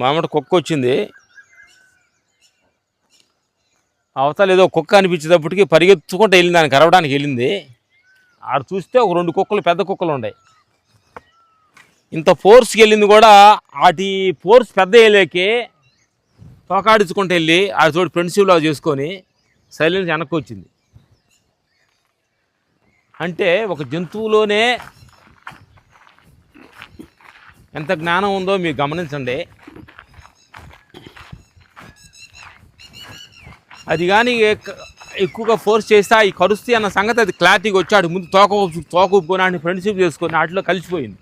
మామిడి కుక్క వచ్చింది. అవతల ఏదో కుక్క అనిపించేటప్పటికి పరిగెత్తుకుంటూ వెళ్ళింది దానికి కరవడానికి వెళ్ళింది. ఆడ చూస్తే ఒక రెండు కుక్కలు పెద్ద కుక్కలు ఉన్నాయి ఇంత ఫోర్స్కి వెళ్ళింది కూడా వాటి ఫోర్స్ పెద్ద వేయలేకే తోకాడించుకుంటూ వెళ్ళి ఆడితోటి ఫ్రెండ్షిప్ లాగా చేసుకొని సైలెన్స్ వెనక్కి వచ్చింది. అంటే ఒక జంతువులోనే ఎంత జ్ఞానం ఉందో మీరు గమనించండి. అది కానీ ఎక్కువగా ఫోర్స్ చేస్తే ఈ కరుస్తే అన్న సంగతి అది క్లారిటీగా వచ్చాడు. ముందు తోక ఊపు- తోక ఊపుకొని ఫ్రెండ్షిప్ చేసుకొని వాటిలో కలిసిపోయింది.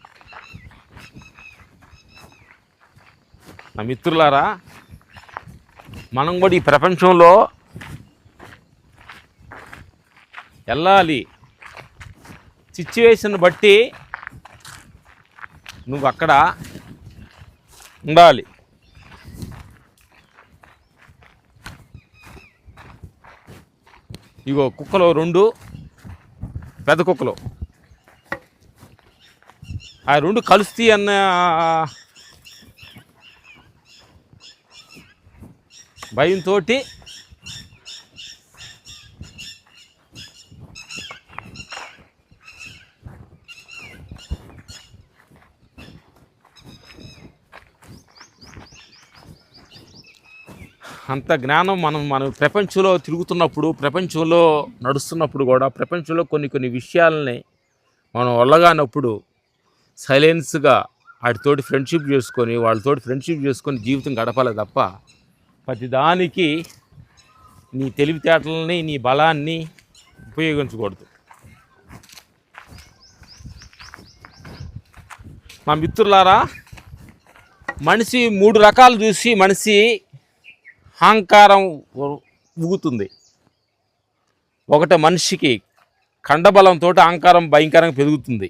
నా మిత్రులారా మనం కూడా ఈ ప్రపంచంలో వెళ్ళాలి. సిచ్యువేషన్ బట్టి నువ్వు అక్కడ ఉండాలి. ఇగో కుక్కలు రెండు పెద్ద కుక్కలు. ఆ రెండు కలుస్తాయి అన్న భయంతో అంత జ్ఞానం మనం మనం ప్రపంచంలో తిరుగుతున్నప్పుడు ప్రపంచంలో నడుస్తున్నప్పుడు కూడా ప్రపంచంలో కొన్ని కొన్ని విషయాలని మనం ఒళ్ళగానప్పుడు సైలెన్స్గా వాటితోటి ఫ్రెండ్షిప్ చేసుకొని వాళ్ళతోటి ఫ్రెండ్షిప్ చేసుకొని జీవితం గడపాలి తప్ప ప్రతిదానికి నీ తెలివితేటలని నీ బలాన్ని ఉపయోగించకూడదు. మా మిత్రులారా మనిషి మూడు రకాలు చూసి మనిషి అహంకారం ఊగుతుంది. ఒకటి మనిషికి కండబలంతో అహంకారం భయంకరంగా పెరుగుతుంది.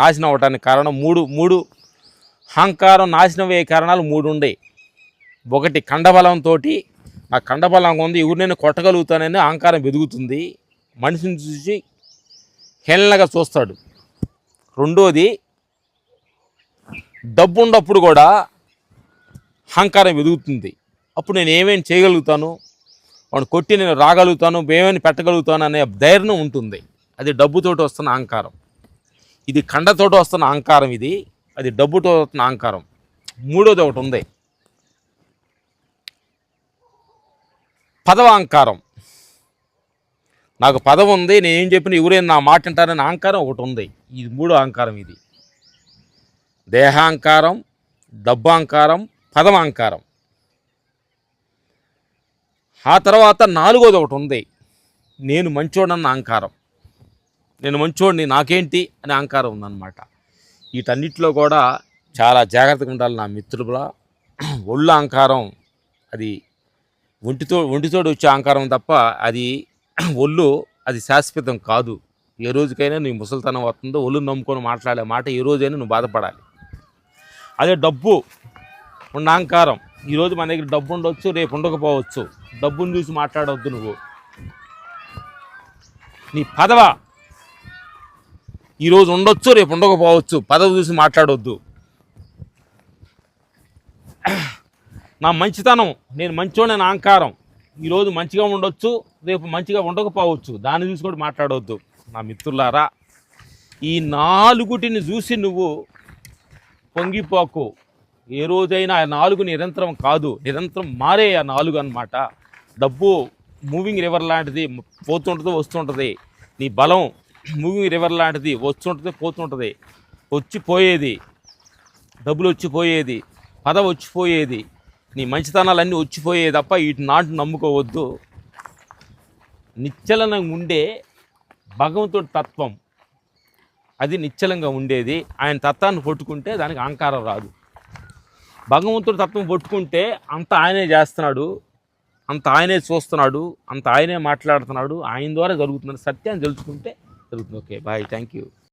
నాశనం అవటానికి కారణం మూడు మూడు అహంకారం నాశనం అయ్యే కారణాలు మూడు ఉన్నాయి ఒకటి కండబలంతో నా కండబలం ఉంది ఎవరినైనా కొట్టగలుగుతానని అహంకారం పెరుగుతుంది. మనిషిని చూసి హేళనగా చూస్తాడు. రెండోది డబ్బు ఉన్నప్పుడు కూడా అహంకారం వెదుగుతుంది అప్పుడు నేను ఏమేమి చేయగలుగుతాను? వాడిని కొట్టి నేను రాగలుగుతాను ఏమేమి పెట్టగలుగుతాను అనే ధైర్యం ఉంటుంది. అది డబ్బుతోటి వస్తున్న అహంకారం. ఇది కండతోటి వస్తున్న అహంకారం ఇది. అది డబ్బుతో వస్తున్న అహంకారం. మూడోది ఒకటి ఉంది. పదవ అహంకారం నాకు పదవి ఉంది నేను ఏం చెప్పిన ఎవరైనా నా మాట వింటారనే అహంకారం ఒకటి ఉంది. ఇది మూడో అహంకారం ఇది. దేహాంకారం డబ్బాంకారం పదమాంకారం. ఆ తర్వాత నాలుగోది ఒకటి ఉంది నేను మంచోడన్న అహంకారం. నేను మంచోడిని నాకేంటి అనే అహంకారం ఉందన్నమాట. వీటన్నిటిలో కూడా చాలా జాగ్రత్తగా ఉండాలి నా మిత్రులా ఒళ్ళు అహంకారం. అది ఒంటితో ఒంటితోడు వచ్చే అహంకారం తప్ప అది ఒళ్ళు అది శాశ్వతం కాదు. ఏ రోజుకైనా నీ ముసలితనం వస్తుందో ఒళ్ళు నమ్ముకొని మాట్లాడే మాట ఏ రోజైనా నువ్వు బాధపడాలి. అదే డబ్బు ఉన్న అహంకారం. ఈరోజు మన దగ్గర డబ్బు ఉండొచ్చు రేపు ఉండకపోవచ్చు. డబ్బును చూసి మాట్లాడవద్దు నువ్వు. నీ పదవ. ఈరోజు ఉండొచ్చు రేపు ఉండకపోవచ్చు. పదవి చూసి మాట్లాడవద్దు నా మంచితనం నేను మంచోడే నా అహంకారం. ఈరోజు మంచిగా ఉండొచ్చు రేపు మంచిగా ఉండకపోవచ్చు. దాన్ని చూసి కూడా మాట్లాడవద్దు నా మిత్రులారా ఈ నాలుగుటిని చూసి నువ్వు పొంగిపోకు. ఏ రోజైనా ఆ నాలుగు నిరంతరం కాదు నిరంతరం మారే ఆ నాలుగు అన్నమాట. డబ్బు మూవింగ్ రివర్ లాంటిది పోతుంటుంది వస్తుంటుంది. నీ బలం మూవింగ్ రివర్ లాంటిది వస్తుంటుంది పోతుంటుంది. వచ్చిపోయేది డబ్బులు వచ్చిపోయేది పదవి వచ్చిపోయేది నీ మంచితనాలన్నీ వచ్చిపోయేది తప్ప వీటి నాటు నమ్ముకోవద్దు. నిశ్చలంగా ఉండే భగవంతుడి తత్వం. అది నిశ్చలంగా ఉండేది. ఆయన తత్వాన్ని కొట్టుకుంటే దానికి అహంకారం రాదు. భగవంతుడు తత్వం పట్టుకుంటే అంత ఆయనే చేస్తున్నాడు అంత ఆయనే చూస్తున్నాడు అంత ఆయనే మాట్లాడుతున్నాడు ఆయన ద్వారా జరుగుతుంది సత్యాన్ని తెలుసుకుంటే జరుగుతుంది. Okay bye thank you